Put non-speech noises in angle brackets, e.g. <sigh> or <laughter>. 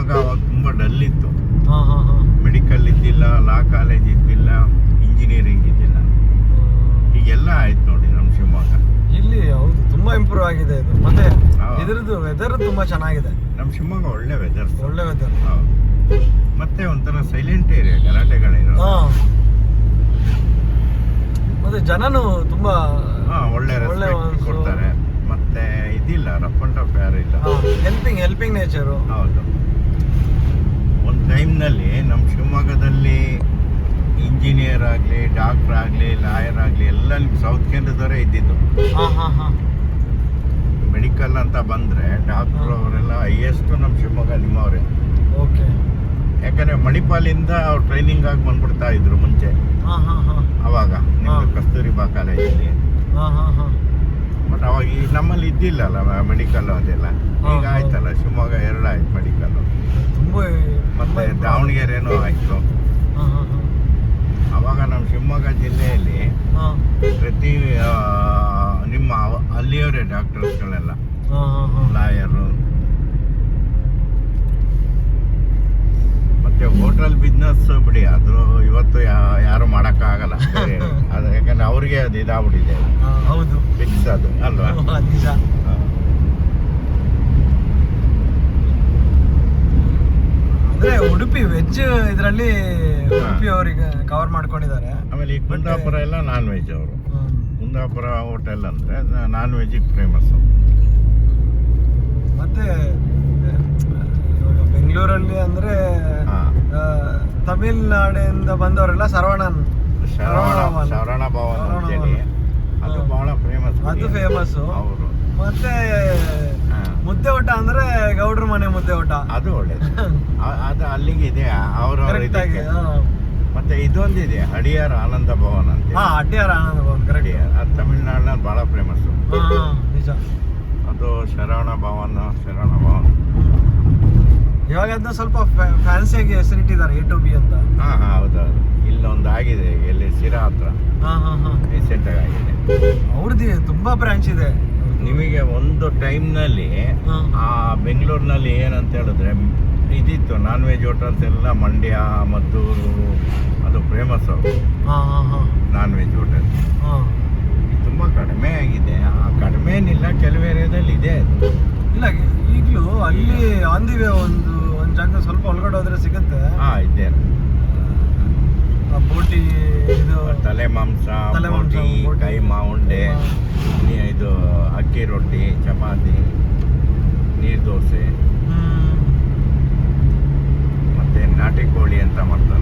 ಶಿವಮೊಗ್ಗ ಅವಾಗ ತುಂಬ ಡಲ್ ಇತ್ತು. ಹಾ ಹಾ ಹಾ. ಮೆಡಿಕಲ್ ಇದ್ದಿಲ್ಲ ಲಾ ಕಾಲೇಜ್ ಇದ್ದಿಲ್ಲ ಇಂಜಿನಿಯರಿಂಗ್ ಇದ್ದಿಲ್ಲ. ಈಗೆಲ್ಲ ಆಯ್ತು ನೋಡಿ ನಮ್ಮ ಶಿವಮೊಗ್ಗ. ಇಲ್ಲಿ ಹೌದು ತುಂಬಾ ಇಂಪ್ರೂವ್ ಆಗಿದೆ ಇದು. ಮತ್ತೆ ಇದರದ್ದು ವೆದರ್ ತುಂಬಾ ಚೆನ್ನಾಗಿದೆ. ನಮ್ಮ ಶಿವಮೊಗ್ಗ ಒಳ್ಳೆ ವೆದರ್ ಒಳ್ಳೆ ವೆದರ್ ಮತ್ತೆ ಒಂಥರ ಸೈಲೆಂಟ್ ಏರಿಯಾ ಗಲಾಟೆಗಳೇನು ಮತ್ತೆ ಜನನು ತುಂಬಾ ಹಾ ಒಳ್ಳೆ ಒಳ್ಳೆ ಕೊಡ್ತಾರೆ. ಮತ್ತೆ ಇದಿಲ್ಲ ರಫ್ ಅಂಡ್ ಟಫ್ ಯಾರು ಇಲ್ಲ. ಹೆಲ್ಪಿಂಗ್ ಹೆಲ್ಪಿಂಗ್ ನೇಚರು ಹೌದು. ಒಂದು ನಮ್ಮ ಶಿವಮೊಗ್ಗದಲ್ಲಿ ಇಂಜಿನಿಯರ್ ಆಗಲಿ ಡಾಕ್ಟರ್ ಆಗಲಿ ಲಾಯರ್ ಆಗಲಿ ಎಲ್ಲ ಸೌತ್ ಕೇಂದ್ರದವರೇ ಇದ್ದಿದ್ದು. ಮೆಡಿಕಲ್ ಅಂತ ಬಂದರೆ ಡಾಕ್ಟರ್. ಅವರೆಲ್ಲ ಹೈಯೆಸ್ಟು ನಮ್ಮ ಶಿವಮೊಗ್ಗ ನಿಮ್ಮವರೇ. ಓಕೆ. ಯಾಕಂದರೆ ಮಣಿಪಾಲಿಂದ ಅವ್ರು ಟ್ರೈನಿಂಗ್ ಆಗಿ ಬಂದ್ಬಿಡ್ತಾ ಇದ್ರು ಮುಂಚೆ. ಅವಾಗ ನಿಮ್ಮ ಕಸ್ತೂರಿ ಬಾ ಕಾಲೇಜಲ್ಲಿ ಬಟ್ ಅವಾಗ ನಮ್ಮಲ್ಲಿ ಇದ್ದಿಲ್ಲಲ್ಲ ಮೆಡಿಕಲ್ ಅದೆಲ್ಲ. ಈಗ ಆಯ್ತಲ್ಲ ಶಿವಮೊಗ್ಗ ಎರಡು ಆಯ್ತು ಮೆಡಿಕಲ್ ತುಂಬಾ ಮತ್ತೆ ದಾವಣಗೆರೆನೂ ಆಯ್ತು. ಅವಾಗ ನಮ್ಮ ಶಿವಮೊಗ್ಗ ಜಿಲ್ಲೆಯಲ್ಲಿ ಪ್ರತಿ ನಿಮ್ಮ ಅಲ್ಲಿಯವರೇ ಡಾಕ್ಟರ್ಸ್ಗಳೆಲ್ಲ. ಲಾಯರು. ಮತ್ತೆ ಹೋಟೆಲ್ ಬಿಸ್ನೆಸ್ ಬಿಡಿ ಅದು ಇವತ್ತು ಯಾರು ಮಾಡೋಕ್ಕಾಗಲ್ಲ. ಆಗಲ್ಲ <laughs> ಅದು ಯಾಕಂದ್ರೆ ಅವ್ರಿಗೆ ಅದು ಇದಾಗ್ಬಿಟ್ಟಿದೆ. ಹೌದು. ಫಿಕ್ಸ್ ಅದು ಅಲ್ವಾ? ನಿಜ ಹಾ. ಅಂದ್ರೆ ಉಡುಪಿ ವೆಜ್ ಇದರಲ್ಲಿ ಉಡುಪಿ ಅವರಿಗೆ ಕವರ್ ಮಾಡ್ಕೊಂಡಿದ್ದಾರೆ. ಆಮೇಲೆ ಈ ಕುಂದಾಪುರ ಎಲ್ಲ ನಾನ್ ವೆಜ್ ಅವರು. ಕುಂದಾಪುರ ಹೋಟೆಲ್ ಅಂದ್ರೆ ನಾನ್ ವೆಜ್ ಫೇಮಸ್ ಮತ್ತೆ ಬೆಂಗಳೂರಲ್ಲಿ ಅಂದ್ರೆ ತಮಿಳ್ನಾಡಿಂದ ಬಂದವರೆಲ್ಲ ಸರವಣನ್ ಶರವಣ ಭವನ್. ಅದು. ಬಹಳ ಫೇಮಸ್ ಅದು ಫೇಮಸ್ ಅವರು ಮತ್ತೆ ಮುದ್ದೆ ಊಟ ಅಂದ್ರೆ ಗೌಡ್ರ ಮನೆ ಮುದ್ದೆ ಊಟ. ಅದು ಒಳ್ಳೇದು. <laughs> ಅ- ಅದು ಅಲ್ಲಿಗೆ ಇದೆ ಅವ್ರ ಕರೆಕ್ಟ್ ಆಗಿ ಹಾ. ಮತ್ತೆ ಇದೊಂದಿದೆ ಹಡಿಯಾರ್ ಆನಂದ ಭವನ್ ಅಂತ ಹಾ ಅಡ್ಡಿಯಾರ ಆನಂದ ಭವನ್ ಕರೆಕ್ಟ್ ಹಡಿಯಾರ್ ಅದು ತಮಿಳ್ನಾಡಿನಲ್ಲಿ ಬಹಳ ಫೇಮಸ್ ಹಾ ನಿಜ. ಅದು ಶರವಣ ಭವನ್ ಶರವಣ ಭವನ್. ಇವಾಗ ಅದನ್ನ ಸ್ವಲ್ಪ ಫ್ಯಾನ್ಸಿಯಾಗಿ ಹೆಸರಿಟ್ಟಿದ್ದಾರೆ ಎ ಟು ಬಿ ಅಂತ. ಹಾ ಹಾ ಹೌದೌದು. ಇಲ್ಲೊಂದು ಆಗಿದೆ ಎಲ್ಲಿ ಸಿರಾ ಹತ್ರ. ಹಾ ಹಾ ಹಾ. ರೀಸೆಂಟ್ ಆಗಿ ಆಗಿದೆ. ಅವ್ರದ್ದು ತುಂಬಾ ಬ್ರಾಂಚ್ ಇದೆ. ನಿಮಗೆ ಒಂದು ಟೈಮ್ನಲ್ಲಿ ಆ ಬೆಂಗಳೂರಿನಲ್ಲಿ ಏನಂತ ಹೇಳಿದ್ರೆ ಇದಿತ್ತು ನಾನ್ ವೆಜ್ ಹೋಟೆಲ್ಸ್ ಎಲ್ಲ ಮಂಡ್ಯ ಮದ್ದೂರು ಅದು ಫೇಮಸ್ ನಾನ್ ವೆಜ್ ಹೋಟೆಲ್ ತುಂಬಾ ತುಂಬ ಕಡಿಮೆ ಆಗಿದೆ. ಆ ಕಡಿಮೆ ಏನಿಲ್ಲ ಕೆಲವು ಏರಿಯಾದಲ್ಲಿ ಇದೆ ಇಲ್ಲ ಈಗಲೂ ಅಲ್ಲಿ ಆಂದಿವೆ ಒಂದು ಒಂದು ಜಾಗ ಸ್ವಲ್ಪ ಒಳಗಡೆ ಹೋದ್ರೆ ಸಿಗುತ್ತೆ. ಹಾ ಇದೆ. ಆ ಬೋಟಿ ತಲೆ ಮಾಂಸ ತಲೆ ಮಾಂಸ, ಉಂಡೆ ನೀ- ಇದು ಅಕ್ಕಿ ರೊಟ್ಟಿ ಚಪಾತಿ ನೀರು ದೋಸೆ. ಮತ್ತೆ ನಾಟಿ ಕೋಳಿ ಅಂತ ಮಾಡ್ತಾರೆ.